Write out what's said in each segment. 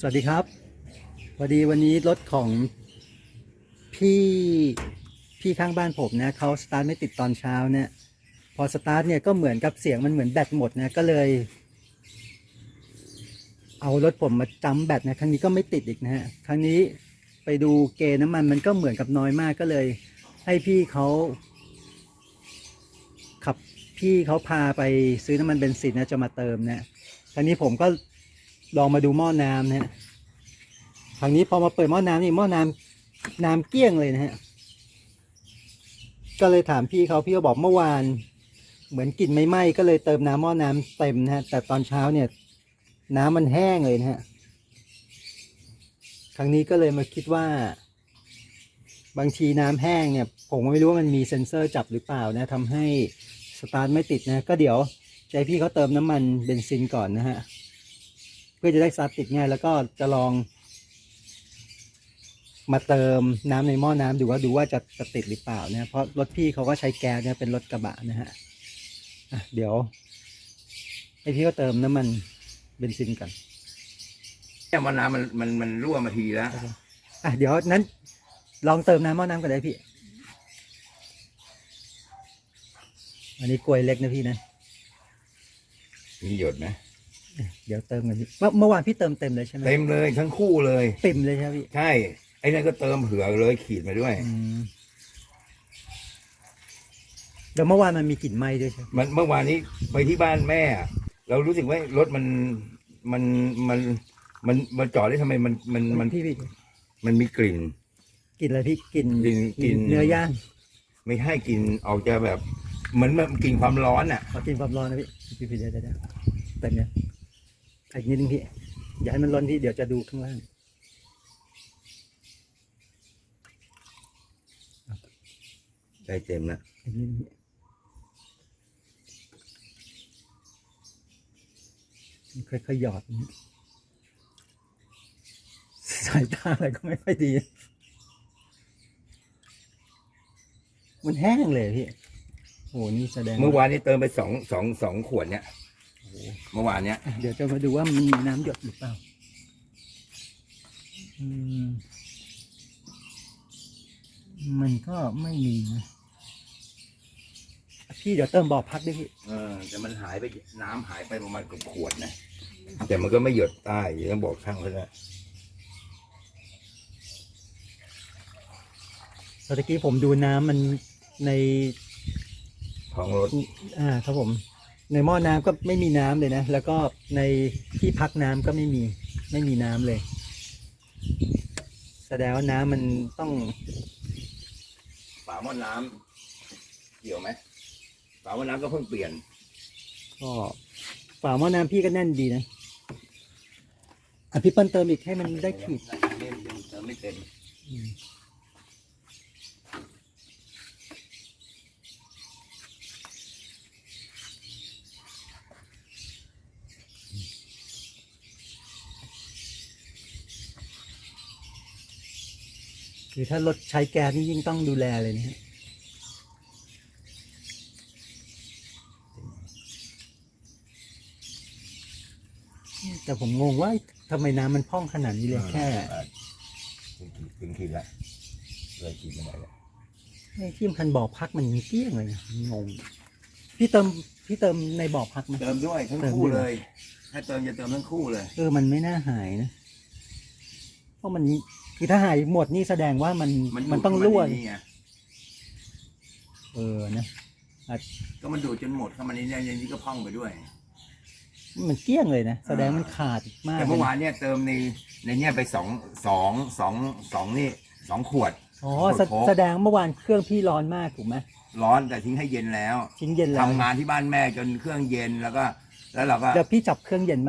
สวัสดีครับพอดีวันนี้รถของพี่พี่ข้างบ้านผมนะเขาสตาร์ทไม่ติดตอนเช้าเนี่ยพอสตาร์ทเนี่ยก็เหมือนกับเสียงมันเหมือนแบตหมดนะก็เลย เอารถผมมาจำแบตนะครั้งนี้ก็ไม่ติดอีกนะฮะครั้งนี้ไปดูเกณฑ์น้ำมันมันก็เหมือนกับน้อยมากก็เลย ให้พี่เขาขับพี่เขาพาไปซื้อน้ำมันเบนซินนะจะมาเติมนะครั้งนี้ผมก็ ลองมาดูหม้อน้ำนะฮะครั้งนี้พอมาเปิดหม้อน้ำนี่หม้อน้ำน้ำเกลี้ยงเลยนะฮะก็เลยถามพี่เขาพี่เขาบอกเมื่อวาน เหมือนกลิ่นไม่ไหม้ก็เลยเติมน้ำหม้อน้ำเต็มนะฮะแต่ตอนเช้าเนี่ย น้ำมันแห้งเลยนะฮะครั้งนี้ก็เลยมาคิดว่า บางทีน้ำแห้งเนี่ย ผมไม่รู้ว่ามันมีเซ็นเซอร์จับหรือเปล่านะทำให้สตาร์ทไม่ติดนะ ก็เดี๋ยวให้พี่เขาเติมน้ำมันเบนซินก่อนนะฮะ เพื่อจะได้สตาร์ทติดง่ายแล้วก็จะลองมาเติมน้ำในหม้อน้ำดูว่าดูว่าจะจะติดหรือเปล่านะเพราะรถพี่เขาก็ใช้แก๊สเนี่ยเป็นรถกระบะนะฮะอะเดี๋ยวให้พี่ก็เติมน้ำมันเบนซินก่อนเนี่ยมันน้ำมันมันมันรั่วมาทีแล้วอะเดี๋ยวนั้น ลองเติมน้ำหม้อน้ำกันได้พี่ อันนี้กลวยเล็กนะพี่นะมีหยดไหม เดี๋ยวเติมกันพี่เมื่อเมื่อวานพี่เติมเต็มเลยใช่ไหมเต็มเลยทั้งคู่เลยปิ่มเลยใช่ไหมพี่ใช่ ไอ้นั่นก็เติมเผื่อเลยขีดมาด้วย อืมเดี๋ยวเมื่อวานมันมีกลิ่นไหม้ด้วยใช่ไหมมันเมื่อวานนี้ไปที่บ้านแม่อะเรารู้สึกว่ารถมันมันมันมันมันจอดได้ทำไมมันมันมันพี่พี่มันมีกลิ่น กลิ่นอะไรพี่กลิ่นกลิ่นกลิ่น เนื้อย่างไม่ให้กลิ่นออกจะแบบเหมือนแบบกลิ่นความร้อนอะ ขอกินความร้อนนะพี่พี่พี่เดี๋ยวเดี๋ยวเดี๋ยวเต็มเนี่ย อีกนิดนึงพี่ อย่าให้มันร้อนพี่เดี๋ยวจะดูข้างล่างใจเต็มนะอีกนิดนึงพี่ค่อยๆหยอดอย่างนี้สายตาอะไรก็ไม่ค่อยดี มันแห้งเลยพี่โอ้โหนี่แสดงเมื่อวานนี้เติมไปสองสองสองขวดเนี่ย เมื่อวานเนี้ยอะเดี๋ยวจะมาดูว่ามันมีน้ำหยดหรือเปล่าอืมมันก็ไม่มีนะพี่เดี๋ยวเติมบ่อพักด้วยพี่เออแต่มันหายไปน้ำหายไปประมาณเกับขวดนะ แต่มันก็ไม่หยดใต้ยังบอกช่างเขาแล้วตอนกี้ผมดูน้ำมันในท้องรถ อ่าครับผม ในหม้อน้ำก็ไม่มีน้ำเลยนะ แล้วก็ในที่พักน้ำก็ไม่มีไม่มีน้ำเลย แสดงว่าน้ำมันต้องฝาหม้อน้ำเกี่ยวไหมฝาหม้อน้ำก็เพิ่งเปลี่ยนก็ฝาหม้อน้ำพี่ก็แน่นดีนะอะพี่เปิ้ลเติมอีกให้มันได้ขีดเล่นเติมไม่เต็ม คือถ้ารถใช้แก๊สนี่ยิ่งต้องดูแลเลยนะฮะแต่ผมงงว่าทำไมน้ำมันพร่องขนาดนี้เลยแค่ถึงขีดละเลยขีดมาไหนละไอ้ที่มันคันบ่อพักมันยังเกลี้ยงเลยนะงง พี่เติมพี่เติมในบ่อพักไหมเติมด้วยทั้งเติมคู่ด้วยเลย ถ้าเติมจะเติมทั้งคู่เลย เออมันไม่น่าหายนะ เพราะมัน คือถ้าหายหมดนี่แสดงว่ามันมันมันต้องรั่วนี่ไงเออนะก็มันดูดจนหมดเข้ามาในนี้ในนี้ก็พ่องไปด้วย มันเกลี้ยงเลยนะแสดงมันขาดมากแต่เมื่อวานเนี่ยเติมในในเนี้ยไปสองสองสองสองนี่สองขวดอ๋อแสโค้กแสดงเมื่อวานเครื่องพี่ร้อนมากถูกไหมร้อนแต่ทิ้งให้เย็นแล้วทิ้งเย็นแล้วทำงานที่บ้านแม่จนเครื่องเย็นแล้วก็ แล้วเราก็เดี๋ยวพี่จับเครื่องเย็นไห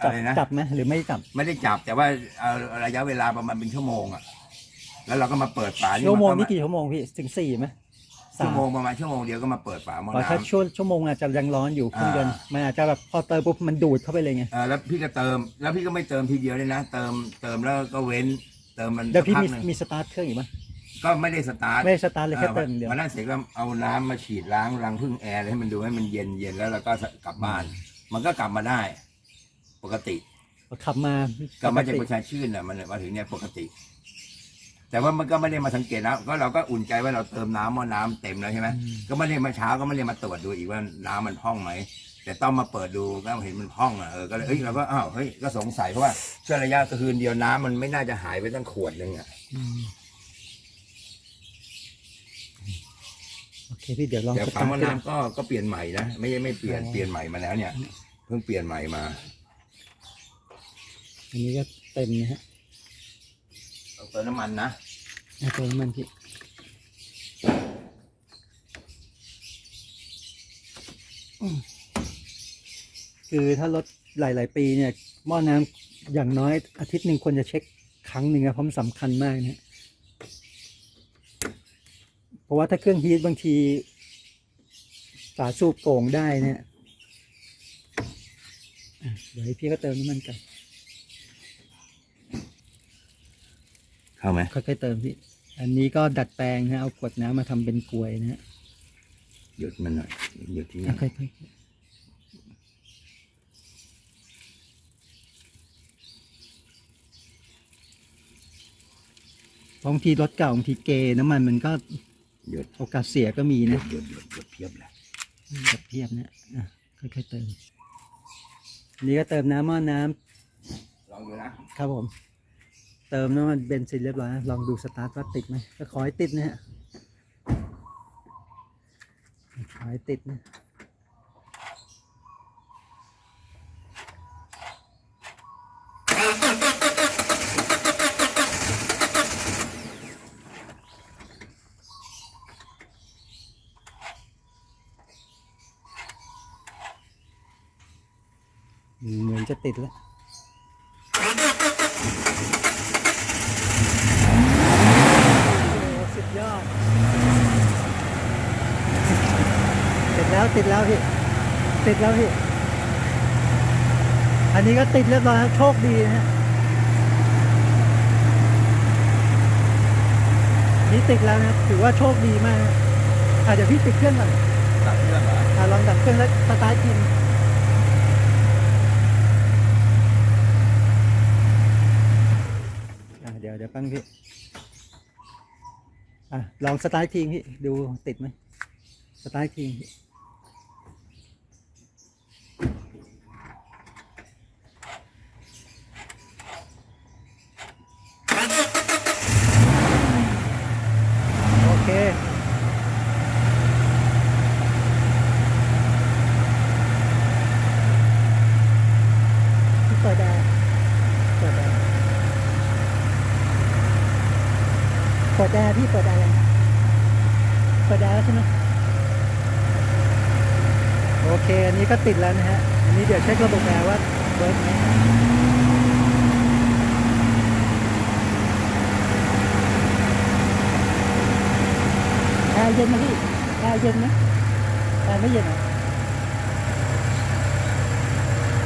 มจัอะไรนะ จับไหมหรือไม่จับ ไม่ได้จับแต่ว่าเอาระยะเวลาประมาณเป็นชั่วโมงอะแล้วเราก็มาเปิดฝาชั่วโมงนนี่ก็ากี่ชั่วโมงพี่ถึงสี่ไหมสาชั่วมโมงประมาณชั่วโมงเดียวก็มาเปิดฝาหม้ออ๋อถ้าน้ำ ชั่วชั่วโมงอาจจะยังร้อนอยู่เครื่องยนต์อ่ามัมันอาจจะแบบพอเติมปุ๊บมันดูดเข้าไปเลยไงเออแล้วพี่ก็เติมแล้วพี่ก็ไม่เติมทีเดียวเลยนะ เติมเติมแล้วก็เว้น เติมมันเดี๋ยวพี่สักมีพักหนึ่งมีสตาร์ทเครื่องอีกไหมก็ไม่ได้สตาร์ทไม่ได้สตาร์ทเลยแค่เติมเดียว วันนั้นเสร็จก็เอาน้ำมาฉีดล้างรังพึ่งแอร์ให้มันดูให้มันเย็นเย็นแล้วเราก็กลับบ้าน มันก็กลับมาได้ ปกติขับมากลับมาจากปปกระติชาชื่นอะมันมาถึงเนี่ยปกติ แต่ว่ามันก็ไม่ได้มาสังเกตนะก็เราก็อุ่นใจว่าเราเติมน้ำว่าน้ำเต็มแล้วใช่ไหมอืมก็ไม่ได้มาเช้าก็ไม่ได้มาตรวจดูอีกว่าน้ำมันพร่องไหมแต่ต้องมาเปิดดูก็เห็นมันพร่องอะเออก็เลยเอ้ยเราก็อ้าวเฮ้ยก็สงสัยเพราะว่าช่วงระยะคืนเดียวน้ำมันไม่น่าจะหายไปตั้งขวดหนึงอะอืมโอเคพี่เดี๋ยวลองแต่สฝาตาหม้อร์ทดูน้ำก็ก็เปลี่ยนใหม่นะไม่ใช่ไม่เปลี่ยนเปลี่ยนใหม่มาแล้วเนี่ย เพิ่งเปลี่ยนใหม่มา อันนี้ก็เต็มนะฮะเอาเติมน้ำมันนะเอาตัวน้ำมันพี่อืมคือถ้ารถหลาย ๆ ปีเนี่ยหม้อน้ำอย่างน้อยอาทิตย์หนึ่งควรจะเช็คครั้งหนึ่งนะเพราะมันสำคัญมากนะเพราะว่าถ้าเครื่องฮีทบางทีฝาสูบโก่งได้เนี่ยอะเดี๋ยวให้พี่ก็เติมน้ำมันกัน เข้าไหมค่อยๆเติมพี่ อันนี้ก็ดัดแปลงนะเอาขวดน้ำมาทำเป็นกลวยนะฮะหยุดมันหน่อยหยุดที่นี่ค่อยๆ บางทีรถเก่าบางทีเกน้ำมันมันก็หยุดโอกาสเสียก็มีหยุนะดหยุดหยุดหยุดเพียบเลยแบบเทียบนะอะค่อยๆเติมอันนี้ก็เติมน้ำหม้อน้ำลองดูนะครับผม เติมน้ำมันเบนซินเรียบร้อยนะลองดูสตาร์ทว่าติดไหมก็ขอให้ติดนะฮะขอให้ติดนะเหมือนจะติดแล้ว โอ้สุดยอด ติดแล้วติดแล้วพี่ ติดแล้วพี่ อันนี้ก็ติดเรียบร้อยแล้วโชคดีนะฮะนี่ติดแล้วนะถือว่าโชคดีมากนะอะเดี๋ยวพี่ติดเครื่องก่อนตัดเครื่องเหรออะลองดับเครื่องแล้วสตาร์ททีอะเดี๋ยวเดี๋ยวปั้งพี่อะลองสตาร์ททีพี่ดูติดไหมสตาร์ททีพี่โอเค เปิดแอร์เปิดแอร์เปิดแอร์พี่เปิดแอร์ยังเปิดแอร์แล้วใช่ไหมโอเค อันนี้ก็ติดแล้วนะฮะ อันนี้เดี๋ยวเช็คระบบแอร์ว่าเวิร์กไหมแอร์เย็นไหมพี่แอร์เย็นไหมแอร์ไม่เย็นเหรอ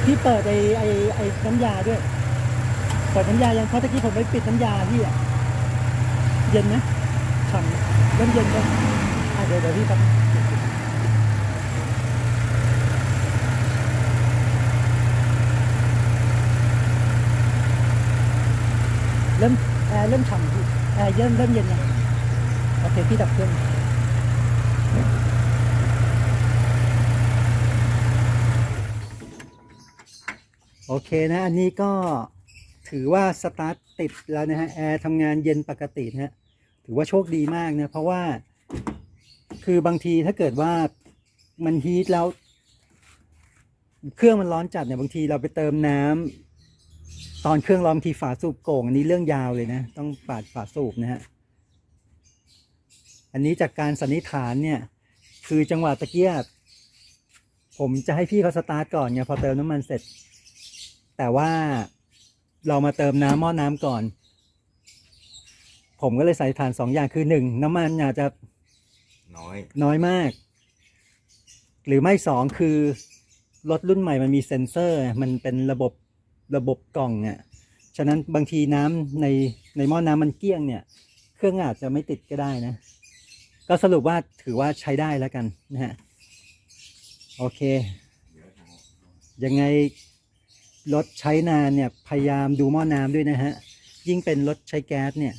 พี่เปิดไอ้ไอ้ไอ้น้ำยาด้วย เปิดน้ำยายังเพราะตะกี้ผมไปปิดน้ำยาพี่อะ เย็นไหมฉ่ำเริ่มเย็นเลยอะเดี๋ยวเดี๋ยวพี่ครับเริ่มแอร์เริ่มฉ่ำพี่แอร์เริ่มเริ่มเย็นยังโอเคพี่ดับเครื่องโอเคนะ อันนี้ก็ถือว่าสตาร์ทติดแล้วนะฮะ แอร์ทำงานเย็นปกตินะฮะ ถือว่าโชคดีมากนะ เพราะว่า คือบางทีถ้าเกิดว่ามันฮีทแล้ว เครื่องมันร้อนจัดเนี่ยบางทีเราไปเติมน้ำตอนเครื่องร้อนบางทีฝาสูบโก่งอันนี้เรื่องยาวเลยนะ ต้องปาดฝาสูบนะฮะอันนี้จากการสันนิษฐานเนี่ย คือจังหวะตะเกียบผมจะให้พี่เขาสตาร์ทก่อนไงพอเติมน้ำมันเสร็จ แต่ว่าเรามาเติมน้ำหม้อน้ำก่อน ผมก็เลยใส่ฐานสองอย่างคือหนึ่งน้ำมันอาจจะน้อย น้อยมาก หรือไม่สองคือรถรุ่นใหม่มันมีเซ็นเซอร์ มันเป็นระบบระบบกล่องอะฉะนั้นบางทีน้ำในในหม้อน้ำมันเกลี้ยงเนี่ย เครื่องอาจจะไม่ติดก็ได้นะ ก็สรุปว่าถือว่าใช้ได้แล้วกันนะฮะโอเค ยังไงรถใช้นานเนี่ย พยายามดูหม้อน้ำด้วยนะฮะ ยิ่งเป็นรถใช้แก๊สเนี่ย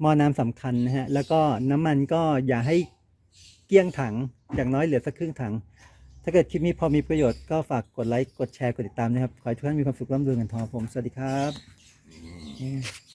หม้อน้ำสำคัญนะฮะ แล้วก็น้ำมันก็อย่าให้เกลี้ยงถัง อย่างน้อยเหลือสักครึ่งถัง ถ้าเกิดคลิปนี้พอมีประโยชน์ก็ฝากกดไลค์ กดแชร์ กดติดตามนะครับ ขอให้ทุกท่านมีความสุขร่ำรวยเงินทองผม สวัสดีครับ